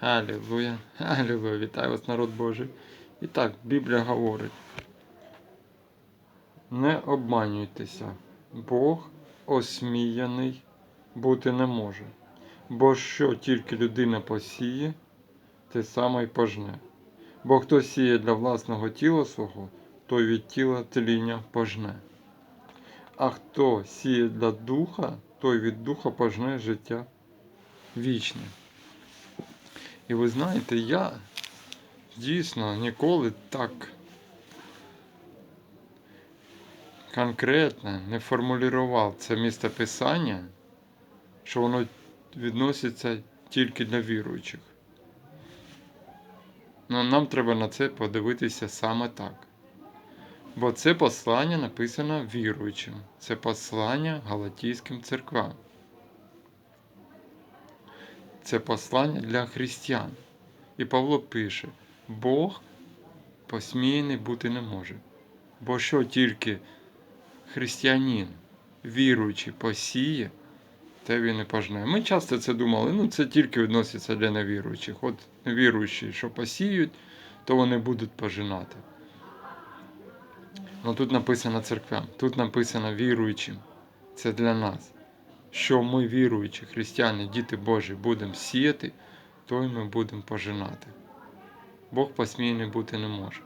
Алілуя, алілуя, вітаю вас, народ Божий. І так, Біблія говорить. Не обманюйтеся, Бог осміяний бути не може. Бо що тільки людина посіє, те саме й пожне. Бо хто сіє для власного тіла свого, той від тіла тління пожне. А хто сіє для духа, той від духа пожне життя вічне. І ви знаєте, я дійсно ніколи так конкретно не формулював це містописання, що воно відноситься тільки для віруючих. Ну, нам треба на це подивитися саме так. Бо це послання написано віруючим. Це послання Галатійським церквам. Це послання для християн. І Павло пише: Бог посміяний бути не може. Бо що тільки християнин, віруючий, посіє, те він і пожне. Ми часто це думали, ну це тільки відноситься для невіруючих. От віруючі, що посіють, то вони будуть пожинати. Ну тут написано церквям, тут написано віруючим. Це для нас. Що ми, віруючі, християни, діти Божі, будемо сіяти, то й ми будемо пожинати. Бог посмійний бути не може.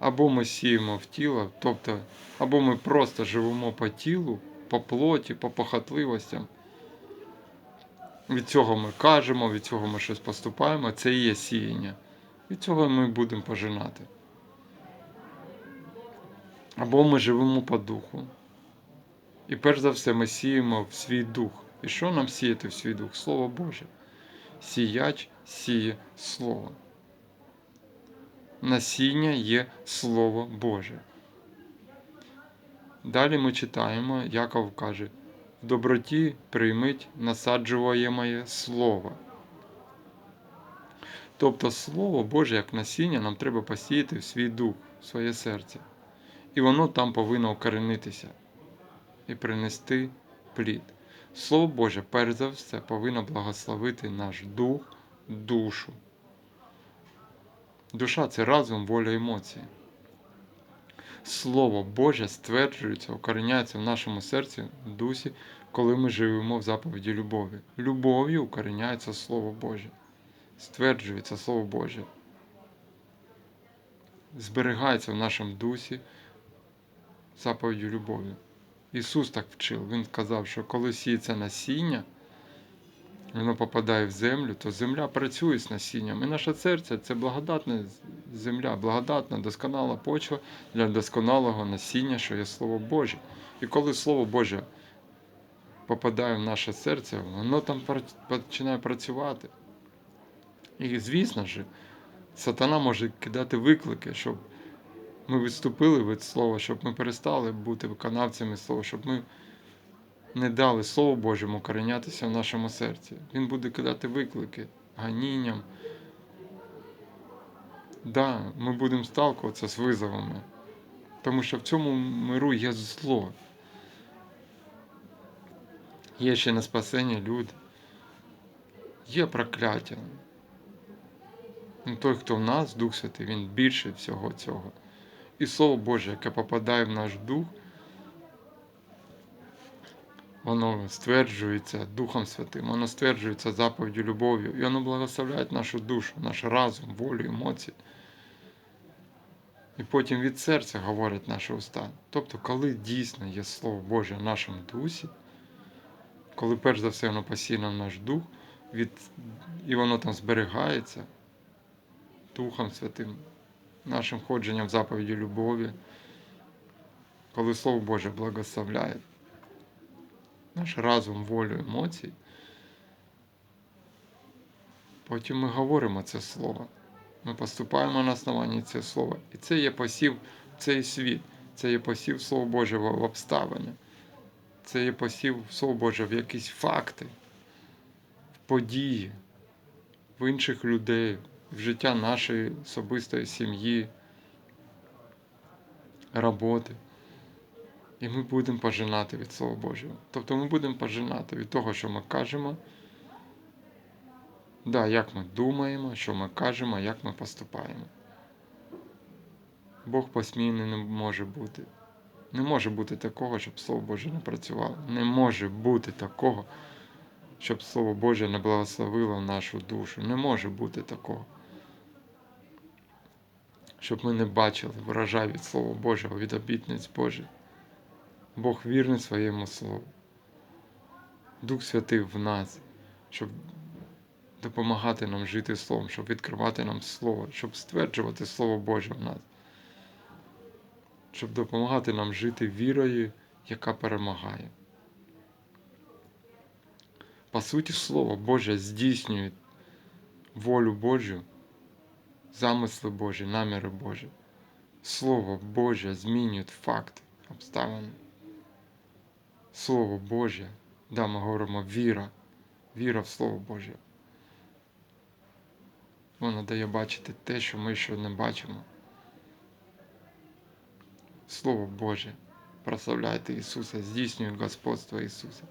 Або ми сіємо в тіло, тобто, або ми просто живемо по тілу, по плоті, по похотливостям. Від цього ми кажемо, від цього ми щось поступаємо, це і є сіяння. Від цього ми будемо пожинати. Або ми живемо по духу. І перш за все ми сіємо в свій дух. І що нам сіяти в свій дух? Слово Боже. Сіяч сіє Слово. Насіння є Слово Боже. Далі ми читаємо, Яков каже, в доброті приймить насаджуємо Слово. Тобто Слово Боже, як насіння, нам треба посіяти в свій дух, в своє серце. І воно там повинно укоренитися і принести плід. Слово Боже, перш за все, повинно благословити наш дух, душу. Душа це разум, воля, емоції. Слово Боже стверджується, укореняється в нашому серці, дусі, коли ми живемо в заповіді любові. Любов'ю укореняється Слово Боже. Стверджується Слово Боже. Зберігається в нашому дусі заповіддю любові. Ісус так вчив. Він сказав, що коли сіється насіння, воно попадає в землю, то земля працює з насінням. І наше серце це благодатна земля, благодатна, досконала почва для досконалого насіння, що є Слово Боже. І коли Слово Боже попадає в наше серце, воно там починає працювати. І, звісно ж, сатана може кидати виклики, щоб ми відступили від слова, щоб ми перестали бути виконавцями слова, щоб ми не дали Слову Божому коренятися в нашому серці. Він буде кидати виклики ганінням. Да, ми будемо сталкуватися з визовами, тому що в цьому миру є зло. Є ще на спасення люди, є прокляття. Ну, Той, хто в нас, Дух Святий, він більше всього цього. І Слово Боже, яке попадає в наш дух, воно стверджується Духом Святим, воно стверджується заповіддю любов'ю, і воно благословляє нашу душу, наш разум, волю, емоції. І потім від серця говорить наші уста. Тобто, коли дійсно є Слово Боже в нашому дусі, коли перш за все воно посіяно в наш дух, від... і воно там зберігається Духом Святим нашим ходженням в заповіді любові, коли Слово Боже благословляє наш разум, волю, емоції, потім ми говоримо це слово. Ми поступаємо на основанні цього слова. І це є посів цей світ, це є посів Слова Божого в обставини, це є посів Слова Боже в якісь факти, в події, в інших людей в життя нашої особистої сім'ї, роботи. І ми будемо пожинати від Слова Божого. Тобто ми будемо пожинати від того, що ми кажемо, Да, як ми думаємо, що ми кажемо, як ми поступаємо. Бог посмійний не може бути. Не може бути такого, щоб Слово Боже не працювало. Не може бути такого, щоб Слово Боже не благословило нашу душу. Не може бути такого. Щоб ми не бачили врожай від Слова Божого, від обітниць Божих. Бог вірний своєму Слову. Дух Святий в нас, щоб допомагати нам жити Словом, щоб відкривати нам Слово, щоб стверджувати Слово Боже в нас, щоб допомагати нам жити вірою, яка перемагає. По суті, Слово Боже здійснює волю Божу, замисли Божі, наміри Божі. Слово Боже змінює факт, обставини. Слово Боже, да, ми говоримо віра, віра в Слово Боже. Воно дає бачити те, що ми ще не бачимо. Слово Боже, прославляйте Ісуса, здійснює господство Ісуса.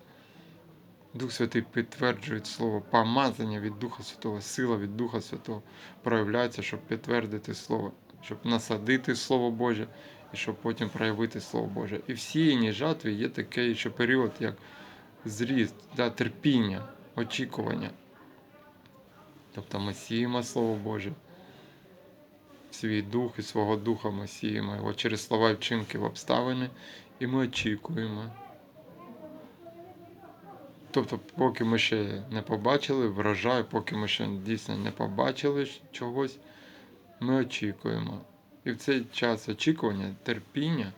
Дух Святий підтверджує Слово, помазання від Духа Святого, сила від Духа Святого проявляється, щоб підтвердити Слово, щоб насадити Слово Боже і щоб потім проявити Слово Боже. І в сіяній жатві є такий ще період, як зріст, да, терпіння, очікування. Тобто ми сіємо Слово Боже, свій дух і свого духа ми сіємо його через слова і вчинки в обставини, і ми очікуємо. Тобто, поки ми ще не побачили врожай, поки ми ще дійсно не побачили чогось, ми очікуємо. І в цей час очікування, терпіння,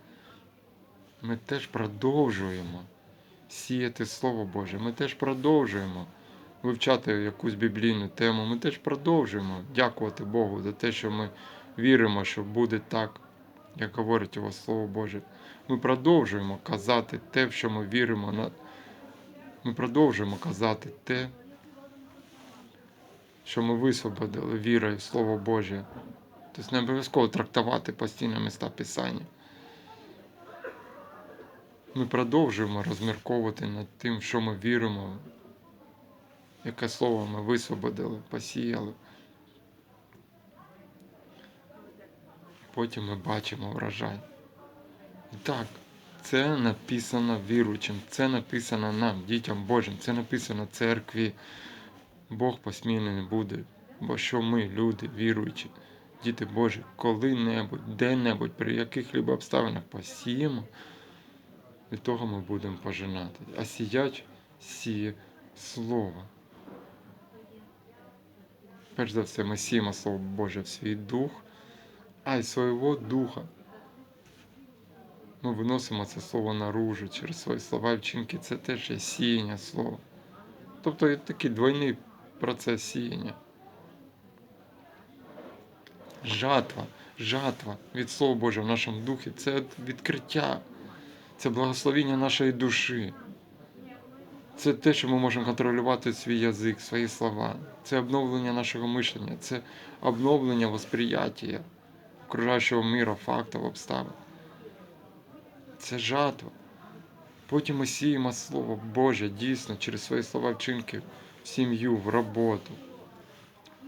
ми теж продовжуємо сіяти Слово Боже, ми теж продовжуємо вивчати якусь біблійну тему, ми теж продовжуємо дякувати Богу за те, що ми віримо, що буде так, як говорить його Слово Боже. Ми продовжуємо казати те, в що ми віримо. Ми продовжуємо казати те, що ми висвободили вірою в Слово Боже. Тобто не обов'язково трактувати постійно міста Писання. Ми продовжуємо розмірковувати над тим, що ми віримо, яке слово ми висвободили, посіяли. Потім ми бачимо врожай. І так, це написано віруючим, це написано нам, дітям Божим, це написано церкві. Бог посмійний не буде. Бо що ми, люди, віруючі, діти Божі, коли-небудь, де-небудь, при яких-либо обставинах посіємо, від того ми будемо пожинати. А сіяч сіє слово. Перш за все, ми сіємо Слово Боже в свій дух, а й свого духа. Ми виносимо це слово наружу через свої слова і вчинки. Це теж є сіяння слова. Тобто є такий двойний процес сіяння. Жатва, жатва від Слова Божого в нашому духі це відкриття, це благословіння нашої душі. Це те, що ми можемо контролювати свій язик, свої слова. Це обновлення нашого мишлення, це обновлення восприяття окружаючого мира, фактів, обставин. Це жатва. Потім ми сіємо Слово Боже дійсно через свої слова вчинки в сім'ю, в роботу,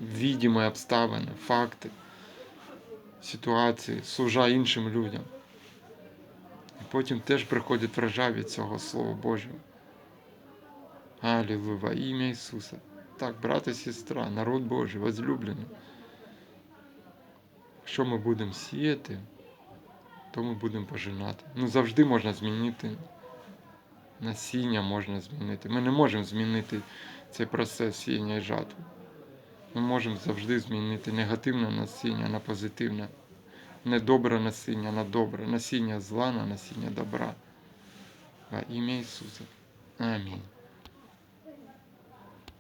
відімі обставини, факти, ситуації, служа іншим людям. І потім теж приходить врожай від цього Слова Божого. Алілуя, ім'я Ісуса. Так, брат і сестра, народ Божий, возлюблений. Що ми будемо сіяти, то ми будемо пожинати. Ну, завжди можна змінити. Насіння можна змінити. Ми не можемо змінити цей процес сіяння і жатви. Ми можемо завжди змінити негативне насіння на позитивне, недобре насіння на добре, насіння зла на насіння добра. Во ім'я Ісуса. Амінь.